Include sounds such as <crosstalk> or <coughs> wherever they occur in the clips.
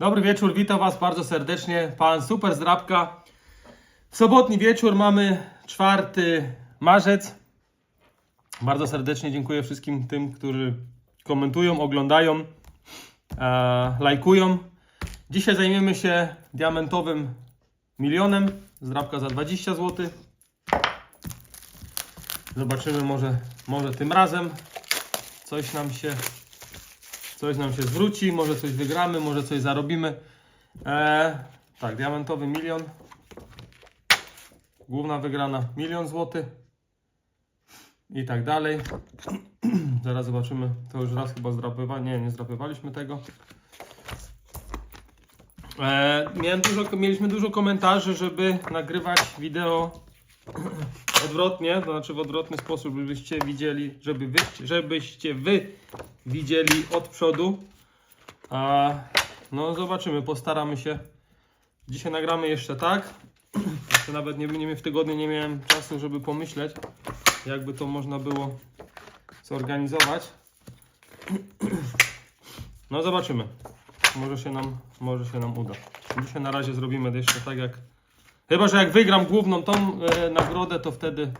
Dobry wieczór, witam Was bardzo serdecznie. Pan Super Zdrabka. Sobotni wieczór, mamy 4 marzec. Bardzo serdecznie dziękuję wszystkim tym, którzy komentują, oglądają, e, lajkują. Dzisiaj zajmiemy się diamentowym milionem. Zdrabka za 20 zł. Zobaczymy, może, może tym razem coś nam się coś nam się zwróci, może coś wygramy, może coś zarobimy. E, tak, diamentowy milion. Główna wygrana milion złotych. I tak dalej. <clears throat> Zaraz zobaczymy. To już raz chyba zdrapywa. Nie, nie zdrapywaliśmy tego. E, miałem dużo, mieliśmy dużo komentarzy, żeby nagrywać wideo <clears throat> odwrotnie, to znaczy w odwrotny sposób, żebyście widzieli, żeby wy, żebyście wy widzieli od przodu. A no zobaczymy, postaramy się. Dzisiaj nagramy jeszcze tak. <clears throat> Jeszcze nawet nie, nie w tygodniu nie miałem czasu, żeby pomyśleć, jakby to można było zorganizować. <clears throat> No zobaczymy. Może się nam, może się nam uda. Dzisiaj na razie zrobimy jeszcze tak jak Chyba, że jak wygram główną tą e, nagrodę, to wtedy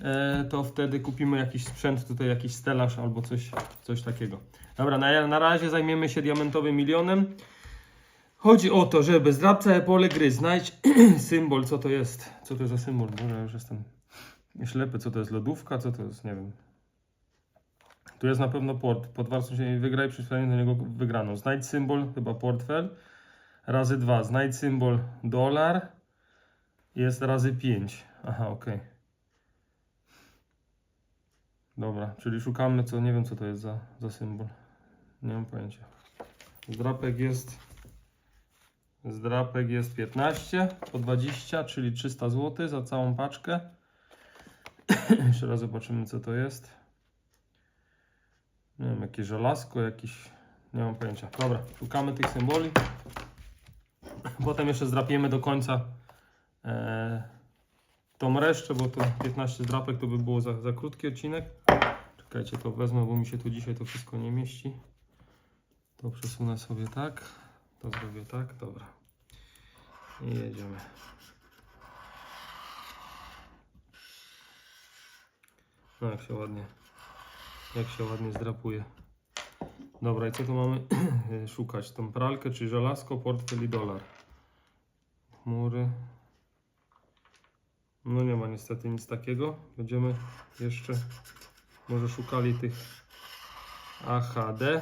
e, to wtedy kupimy jakiś sprzęt, tutaj jakiś stelaż albo coś, coś takiego. Dobra, na, na razie zajmiemy się diamentowym milionem. Chodzi o to, żeby zdrabca epole gry znajdź <clears throat> symbol, co to jest. Co to jest za symbol? Boże, ja już jestem ślepy, co to jest lodówka, co to jest, nie wiem. Tu jest na pewno port. Pod warstwą się wygraj przyświadczenie do niego wygraną. Znajdź symbol, chyba portfel. Razy dwa. Znajdź symbol dolar. Jest razy 5. Aha, ok. Dobra, czyli szukamy co, nie wiem co to jest za, za symbol. Nie mam pojęcia. Zdrapek jest. Zdrapek jest 15 po 20, czyli 300 zł za całą paczkę. <coughs> Jeszcze raz zobaczymy co to jest. Nie wiem, jakieś żelazko, jakiś. Nie mam pojęcia. Dobra, szukamy tych symboli. Potem jeszcze zdrapiemy do końca tą resztę, bo to 15 zdrapek to by było za, za krótki odcinek. Czekajcie, to wezmę, bo mi się tu dzisiaj to wszystko nie mieści. To przesunę sobie tak. To zrobię tak, dobra. I jedziemy. No jak się ładnie, jak się ładnie zdrapuje. Dobra, i co tu mamy <clears throat> szukać? Tą pralkę, czy żelazko, portfel i dolar. Chmury. No nie ma niestety nic takiego. Będziemy jeszcze może szukali tych AHD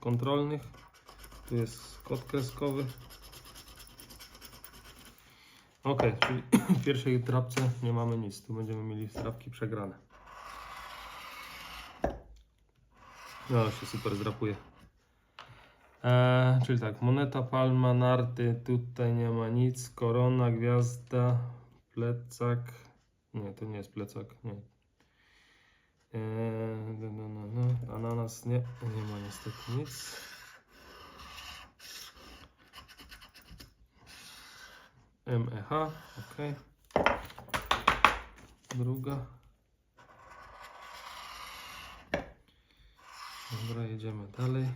kontrolnych. Tu jest kod kreskowy. Ok, czyli <clears throat> w pierwszej drapce nie mamy nic. Tu będziemy mieli drapki przegrane. No, się super zdrapuje. Eee, czyli tak, moneta, palma, narty, tutaj nie ma nic, korona, gwiazda, plecak, nie, to nie jest plecak, nie. Eee, no, no, no. Ananas, nie, nie ma niestety nic. MEH, ok. Druga. Dobra, jedziemy dalej.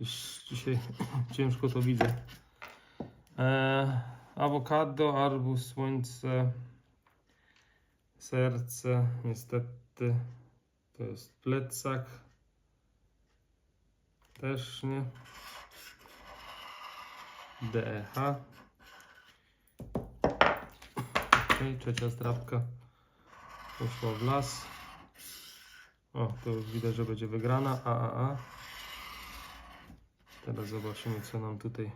Już dzisiaj <clears throat> ciężko to widzę. E, awokado, arbuz, słońce, serce. Niestety to jest plecak. Też nie. DEH. Ok, trzecia strapka poszła w las. O, to już widać, że będzie wygrana. AAA. Teraz zobaczymy, co nam tutaj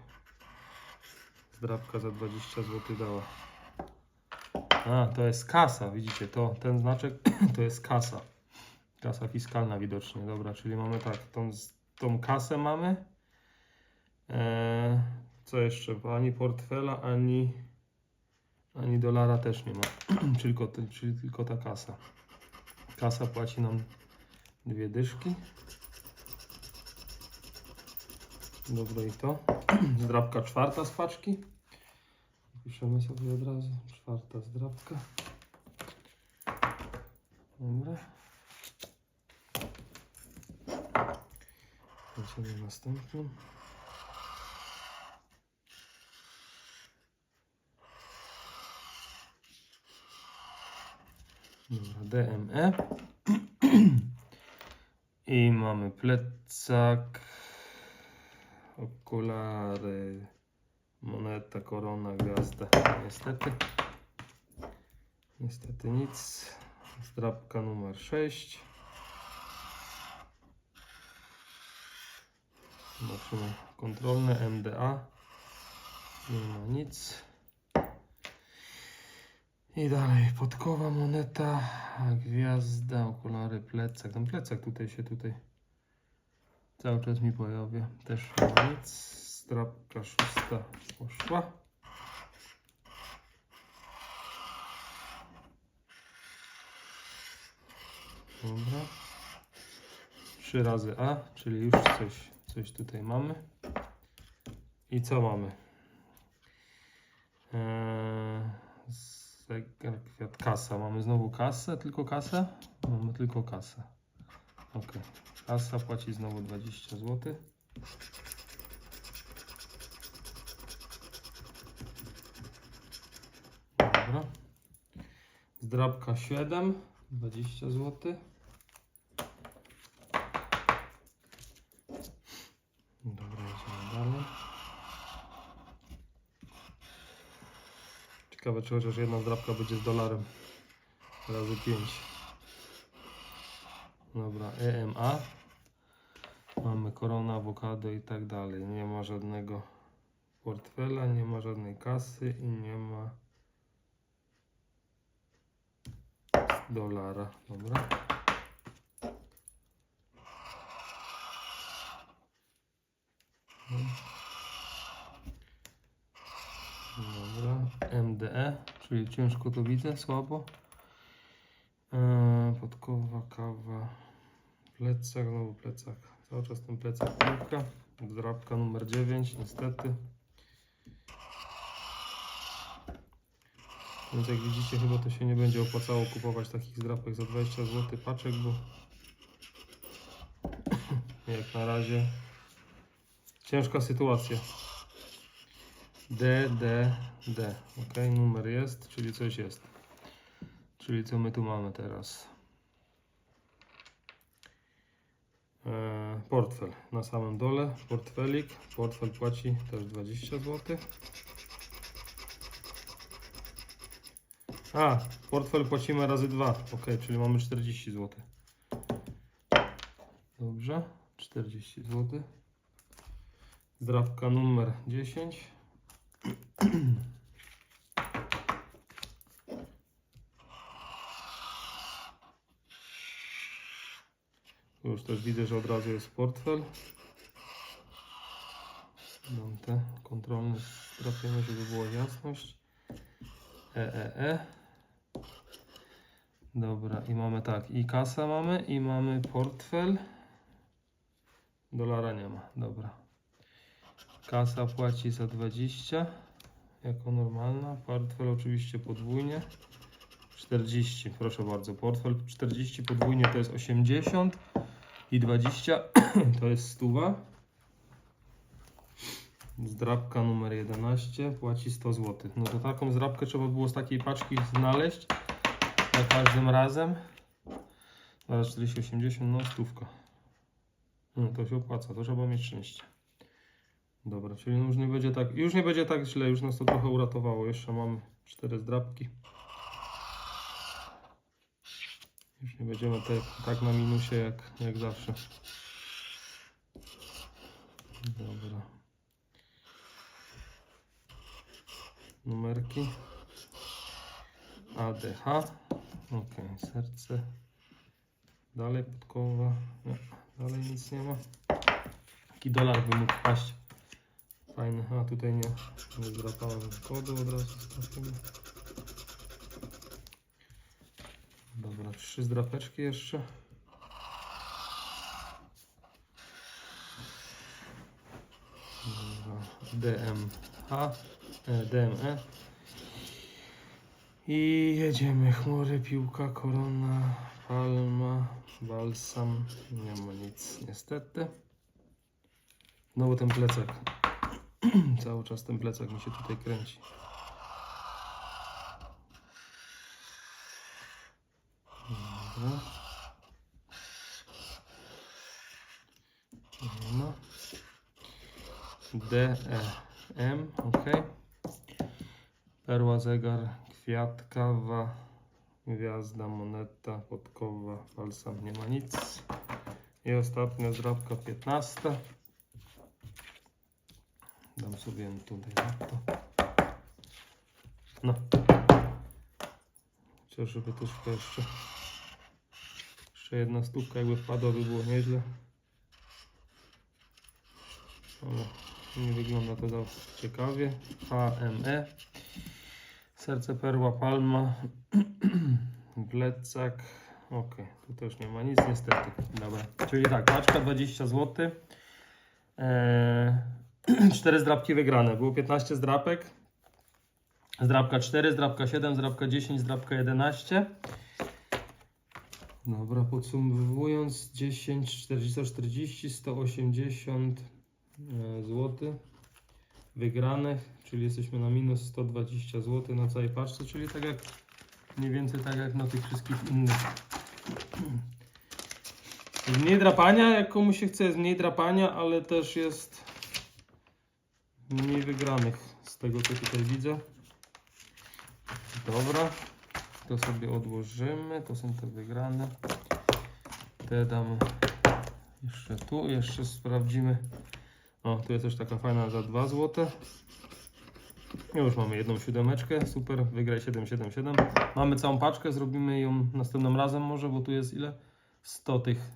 zdrabka za 20 zł dała. A, to jest kasa, widzicie, to, ten znaczek <clears throat> to jest kasa. Kasa fiskalna widocznie, dobra, czyli mamy tak, tą, tą kasę mamy. Eee, co jeszcze? Ani portfela, ani, ani dolara też nie ma, <clears throat> tylko, czyli tylko ta kasa. Kasa płaci nam dwie dyszki. Dobra i to. <clears throat> Zdrabka czwarta z paczki. Piszemy sobie od razu. Czwarta zdrabka. Dobra. Lecimy następnym. Dobra, DME. <clears throat> I mamy plecak, okulary, moneta, korona, gwiazda. Niestety. Niestety nic. Zdrabka numer 6. Zobaczymy kontrolne MDA. Nie ma nic. I dalej podkowa, moneta, gwiazda, okulary, plecak. Ten plecak tutaj się tutaj cały czas mi pojawia. Też nic. Strapka szósta poszła. Dobra. Trzy razy A, czyli już coś, coś tutaj mamy. I co mamy? Eee, zegar, kwiat, kasa. Mamy znowu kasę, tylko kasę? Mamy tylko kasę. Ok. Kasa płaci znowu 20 zł. Dobra. Zdrabka 7, 20 zł. Dobra, idziemy dalej. Ciekawe, czy chociaż jedna zdrabka będzie z dolarem. Razy 5. Dobra, EMA. Mamy korona, awokado i tak dalej. Nie ma żadnego portfela, nie ma żadnej kasy i nie ma dolara. Dobra. Dobra, MDE, czyli ciężko to widzę, słabo. Eee, podkowa, kawa, plecak, znowu plecak. Cały czas ten plecak piłka. Drapka numer 9, niestety. Więc jak widzicie, chyba to się nie będzie opłacało kupować takich zdrapek za 20 zł paczek, bo <coughs> jak na razie ciężka sytuacja. D, D, D. Ok, numer jest, czyli coś jest. Czyli co my tu mamy teraz? E, portfel na samym dole, portfelik. Portfel płaci też 20 zł. A, portfel płacimy razy 2. Ok, czyli mamy 40 zł. Dobrze, 40 zł. Zdrawka numer 10. też widzę, że od razu jest portfel. Mam te kontrolne trafienie, żeby była jasność. EEE. E. Dobra, i mamy tak, i kasę mamy, i mamy portfel. Dolara nie ma, dobra. Kasa płaci za 20 jako normalna. Portfel oczywiście podwójnie. 40, proszę bardzo. Portfel 40 podwójnie to jest 80 i 20 <clears throat> to jest stuwa. Zdrabka numer 11 płaci 100 zł. No to taką zdrabkę trzeba było z takiej paczki znaleźć za każdym razem. Zaraz 40, 80, no stówka. No to się opłaca, to trzeba mieć szczęście. Dobra, czyli już nie będzie tak, już nie będzie tak źle, już nas to trochę uratowało. Jeszcze mamy cztery zdrabki. Już nie będziemy tak na minusie jak, jak zawsze. Dobra. Numerki. ADH. Ok, serce. Dalej podkowa. Nie, dalej nic nie ma. Taki dolar by mógł wpaść. Fajny. A tutaj nie, nie zdrapałem kodu od razu. Dobra, trzy zdrapeczki jeszcze. DMH, e, DME. I jedziemy. Chmury, piłka, korona, palma, balsam. Nie ma nic niestety. Znowu ten plecak. <clears throat> Cały czas ten plecak mi się tutaj kręci. Dobra. D, E, M, ok. Perła, zegar, kwiat, kawa, gwiazda, moneta, podkowa, balsam, nie ma nic. I ostatnia zdrabka, 15. Dam sobie tutaj na to. No. Chociaż żeby troszkę jeszcze... Jeszcze jedna stówka jakby wpadła, by było nieźle. Ale nie wygląda to za ciekawie. HME. Serce perła palma. <clears throat> Plecak. Ok, tu też nie ma nic niestety. Dobra. Czyli tak, paczka 20 zł. Eee, <clears throat> 4 zdrabki wygrane. Było 15 zdrapek. Zdrabka 4, zdrabka 7, zdrabka 10, zdrabka 11. Dobra, podsumowując 10, 40, 140, 180 zł wygranych, czyli jesteśmy na minus 120 zł na całej paczce, czyli tak jak mniej więcej tak jak na tych wszystkich innych. Mniej drapania, jak komuś się chce, jest mniej drapania, ale też jest mniej wygranych z tego co tutaj widzę. Dobra, to sobie odłożymy, to są te wygrane. Te damy jeszcze tu, jeszcze sprawdzimy. O, tu jest też taka fajna za 2 zł. Już mamy jedną siódemeczkę, super, wygraj 777. Mamy całą paczkę, zrobimy ją następnym razem może, bo tu jest ile? 100 tych,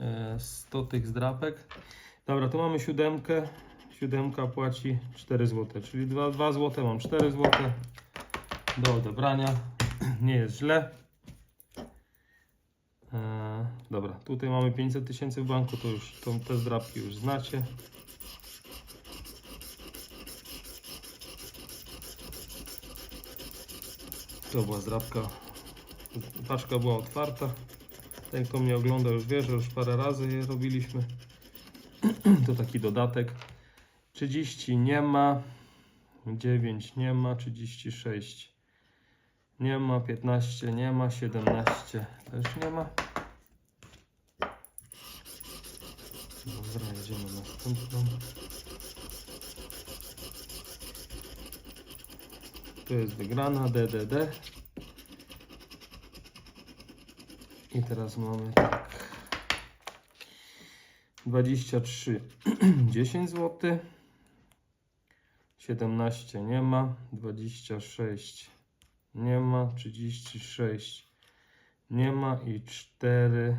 e, 100 tych zdrapek. Dobra, tu mamy siódemkę. Siódemka płaci 4 zł, czyli 2, 2 zł, mam 4 zł do odebrania. <clears throat> Nie jest źle. E, dobra, tutaj mamy 500 tysięcy w banku, to już to, te zdrapki już znacie. To była zdrapka. Paczka była otwarta. Ten, kto mnie ogląda, już wie, że już parę razy je robiliśmy. <clears throat> To taki dodatek. 30 nie ma. 9 nie ma. 36 nie ma. 15 nie ma. 17 też nie ma. Dobra, jedziemy na następną. Tu jest wygrana DDD. I teraz mamy tak. 23 10 zł. 17 nie ma. 26 nie ma. 36 nie ma. I 4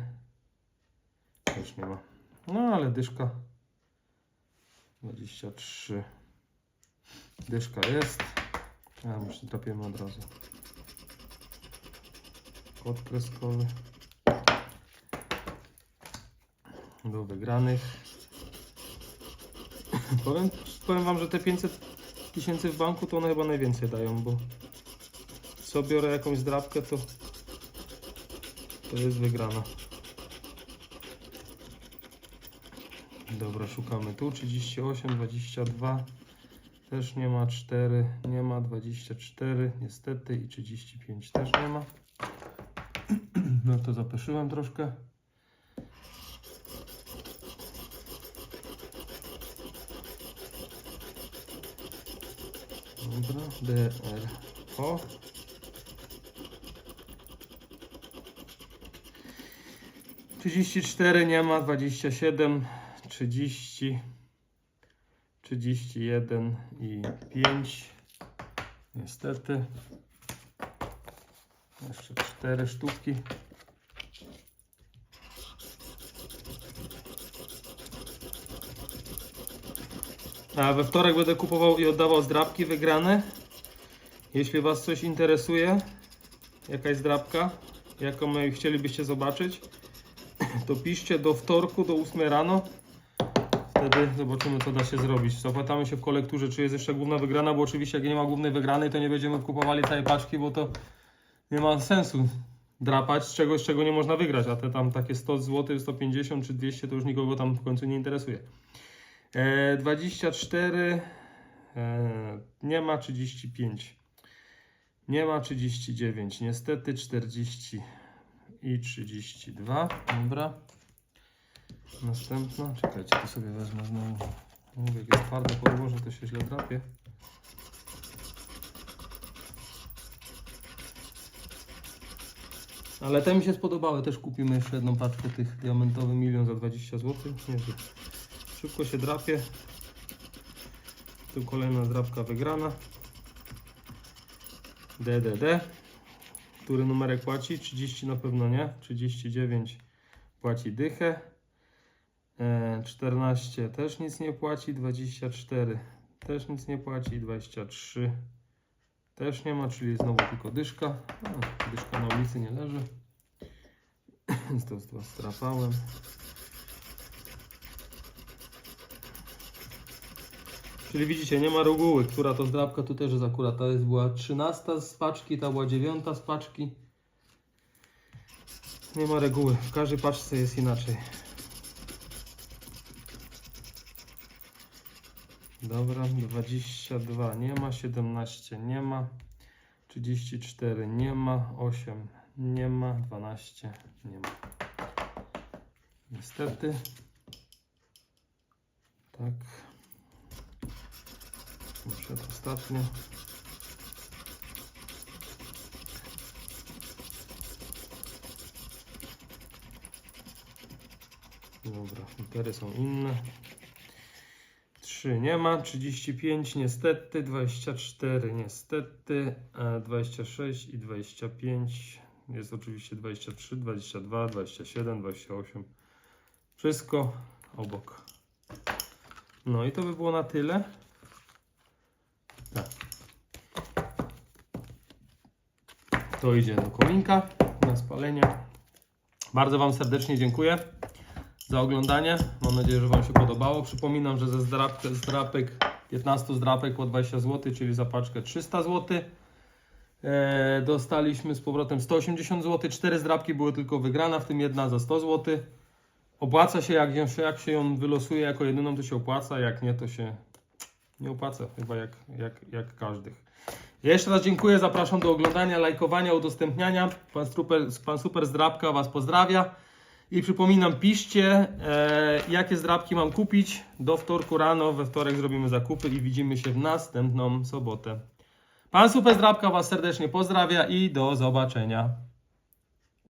też nie ma. No ale dyszka 23 dyszka jest. A, może trapiemy od razu. Kod kreskowy. Do wygranych. powiem, powiem Wam, że te 500 tysięcy w banku to one chyba najwięcej dają, bo co biorę jakąś zdrabkę to to jest wygrana. Dobra, szukamy tu 38, 22 też nie ma 4, nie ma 24 niestety i 35 też nie ma. No to zapeszyłem troszkę. Dobra, DR O. Trzydzieści cztery nie ma, dwadzieścia siedem, trzydzieści, trzydzieści jeden i pięć. Niestety. Jeszcze cztery sztuki. A we wtorek będę kupował i oddawał zdrabki wygrane. Jeśli Was coś interesuje, jakaś zdrabka, jaką chcielibyście zobaczyć, to piszcie do wtorku do 8 rano. Wtedy zobaczymy, co da się zrobić. Zapytamy się w kolekturze, czy jest jeszcze główna wygrana, bo oczywiście, jak nie ma głównej wygranej, to nie będziemy kupowali całej paczki, bo to nie ma sensu drapać z czegoś, czego nie można wygrać. A te tam takie 100 zł, 150 czy 200 to już nikogo tam w końcu nie interesuje. E, 24. E, nie ma 35. Nie ma 39. Niestety 40 i 32. Dobra. Następna. Czekajcie, to sobie wezmę znowu. Mówię, jak jest twarde podłoże, to się źle drapie. Ale te mi się spodobały. Też kupimy jeszcze jedną paczkę tych diamentowy milion za 20 zł. Nie, że szybko się drapie. Tu kolejna drapka wygrana. DDD. Który numerek płaci? 30 na pewno nie. 39 płaci dychę. E, 14 też nic nie płaci. 24 też nic nie płaci. 23 też nie ma, czyli znowu tylko dyszka. A, dyszka na ulicy nie leży. <clears throat> Więc to strapałem. Czyli widzicie, nie ma reguły, która to zdrabka tu też jest akurat. Ta jest była 13 z paczki, ta była 9 z paczki. Nie ma reguły, w każdej paczce jest inaczej. Dobra, 22 nie ma, 17 nie ma, 34 nie ma, 8 nie ma, 12 nie ma. Niestety. Tak. Przedostatnie. Dobra, litery są inne. 3 nie ma, 35 niestety, 24 niestety, e, 26 i 25. Jest oczywiście 23, 22, 27, 28. Wszystko obok. No i to by było na tyle. Tak. To idzie do kominka na spalenie. Bardzo Wam serdecznie dziękuję za oglądanie. Mam nadzieję, że Wam się podobało. Przypominam, że ze zdrap, zdrapek 15 zdrapek po 20 zł, czyli za paczkę 300 zł. E, dostaliśmy z powrotem 180 zł. 4 zdrapki były tylko wygrana, w tym jedna za 100 zł. Opłaca się, jak, jak się ją wylosuje jako jedyną, to się opłaca, jak nie, to się nie opłaca, chyba jak, jak, jak każdych. Jeszcze raz dziękuję, zapraszam do oglądania, lajkowania, udostępniania. Pan Super, pan super Zdrabka Was pozdrawia. I przypominam, piszcie, e, jakie zdrabki mam kupić. Do wtorku rano, we wtorek zrobimy zakupy i widzimy się w następną sobotę. Pan Super Zdrabka Was serdecznie pozdrawia i do zobaczenia.